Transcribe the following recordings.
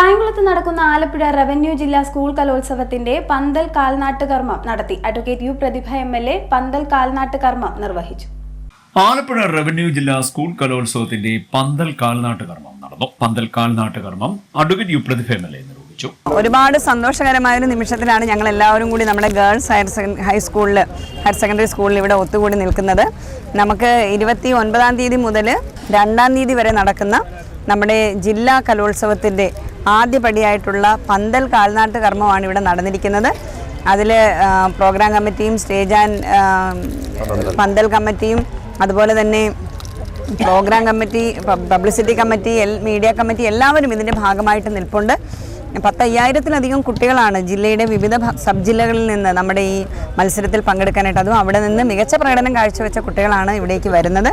കായംകുളത്ത് നടക്കുന്ന ആലപ്പുഴ റവന്യൂ ജില്ലാ സ്കൂൾ കലോത്സവത്തിന്റെ പന്തൽ കാൽനാട്ട് കർമ്മം നടത്തി. Advocate U Prathibha M L A പന്തൽ കാൽനാട്ട് കർമ്മം നിർവഹിച്ചു. ആലപ്പുഴ റവന്യൂ ജില്ലാ സ്കൂൾ കലോത്സവത്തിന്റെ പന്തൽ കാൽനാട്ട് കർമ്മം നടന്നു. പന്തൽ കാൽനാട്ട് കർമ്മം advocate U Prathibha M L A നിർവഹിച്ചു. ഒരുപാട് സന്തോഷകരമായ ഒരു നിമിഷത്തിലാണ് ഞങ്ങൾ എല്ലാവരും കൂടി നമ്മുടെ ഗേൾസ് ഹയർ സെക്കൻഡ് ഹൈസ്കൂളിൽ ഹയർ സെക്കൻഡറി സ്കൂളിൽ ഇവിടെ ഒത്തുകൂടി നിൽക്കുന്നത്. നമുക്ക് ഇരുപത്തി ഒൻപതാം തീയതി മുതൽ രണ്ടാം തീയതി വരെ നടക്കുന്ന നമ്മുടെ ജില്ലാ കലോത്സവത്തിന്റെ ആദ്യപടിയായിട്ടുള്ള പന്തൽ കാൽനാട്ട് കർമ്മമാണ് ഇവിടെ നടന്നിരിക്കുന്നത്. അതിൽ പ്രോഗ്രാം കമ്മിറ്റിയും സ്റ്റേജ് ആൻഡ് പന്തൽ. കമ്മിറ്റിയും അതുപോലെ തന്നെ programme committee publicity committee L media committee എല്ലാവരും ഇതിന്റെ ഭാഗമായിട്ട് നിൽപ്പുണ്ട്. പത്തയ്യായിരത്തിലധികം കുട്ടികളാണ് ജില്ലയുടെ വിവിധ സബ് ജില്ലകളിൽ നിന്ന് നമ്മുടെ ഈ മത്സരത്തിൽ പങ്കെടുക്കാനായിട്ട്. അതും അവിടെ നിന്ന് മികച്ച പ്രകടനം കാഴ്ചവെച്ച കുട്ടികളാണ് ഇവിടേക്ക് വരുന്നത്.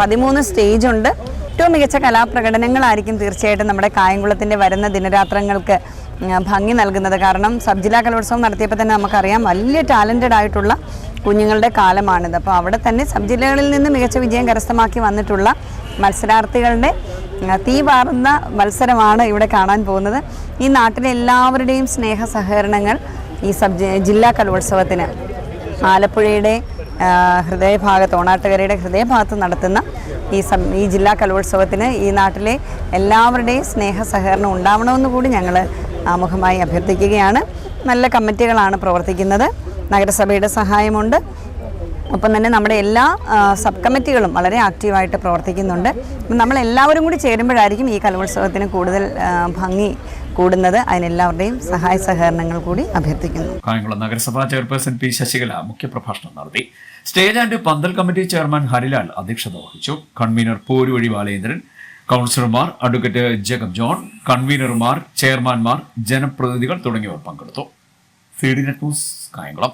പതിമൂന്ന് സ്റ്റേജ് ഉണ്ട്. ഏറ്റവും മികച്ച കലാപ്രകടനങ്ങളായിരിക്കും തീർച്ചയായിട്ടും നമ്മുടെ കായംകുളത്തിന്റെ വരുന്ന ദിനരാത്രങ്ങൾക്ക് ഭംഗി നൽകുന്നത്. കാരണം സബ് ജില്ലാ കലോത്സവം നടത്തിയപ്പോൾ തന്നെ നമുക്കറിയാം വലിയ ടാലന്റഡ് ആയിട്ടുള്ള കുഞ്ഞുങ്ങളുടെ കാലമാണിത്. അപ്പോൾ അവിടെ തന്നെ സബ് ജില്ലകളിൽ നിന്ന് മികച്ച വിജയം കരസ്ഥമാക്കി വന്നിട്ടുള്ള മത്സരാർത്ഥികളുടെ തീ പാറുന്ന മത്സരമാണ് ഇവിടെ കാണാൻ പോകുന്നത്. ഈ നാട്ടിലെ എല്ലാവരുടെയും സ്നേഹ സഹകരണങ്ങൾ ഈ സബ് ജില്ലാ കലോത്സവത്തിന് ആലപ്പുഴയുടെ ഹൃദയഭാഗത്ത് ഓണാട്ടുകരയുടെ ഹൃദയഭാഗത്ത് നടത്തുന്ന ഈ സം ഈ ജില്ലാ കലോത്സവത്തിന് ഈ നാട്ടിലെ എല്ലാവരുടെയും സ്നേഹ സഹകരണം ഉണ്ടാവണമെന്ന് കൂടി ഞങ്ങൾ ആമുഖമായി അഭ്യർത്ഥിക്കുകയാണ്. നല്ല കമ്മിറ്റികളാണ് പ്രവർത്തിക്കുന്നത്. നഗരസഭയുടെ സഹായമുണ്ട്. ഒപ്പം തന്നെ നമ്മുടെ എല്ലാ സബ് കമ്മിറ്റികളും വളരെ ആക്റ്റീവായിട്ട് പ്രവർത്തിക്കുന്നുണ്ട്. നമ്മളെല്ലാവരും കൂടി ചേരുമ്പോഴായിരിക്കും ഈ കലോത്സവത്തിന് കൂടുതൽ ഭംഗി കൂടുന്നത് അതിനെല്ലാവരുടെയും സഹായ സഹകരണങ്ങൾ കൂടി അഭ്യർത്ഥിക്കുന്നു. കായംകുളം നഗരസഭാ ചെയർപേഴ്സൺ പി ശശികല മുഖ്യപ്രഭാഷണം നടത്തി. സ്റ്റേജ് ആൻഡ് പന്തൽ കമ്മിറ്റി ചെയർമാൻ ഹരിലാൽ അധ്യക്ഷത വഹിച്ചു. കൺവീനർ പോരുവഴി ബാലേന്ദ്രൻ കൗൺസിലർമാർ അഡ്വക്കേറ്റ് ജേക്കബ് ജോൺ കൺവീനർമാർ ചെയർമാൻമാർ ജനപ്രതിനിധികൾ തുടങ്ങിയവർ പങ്കെടുത്തു. C D net news Kayamkulam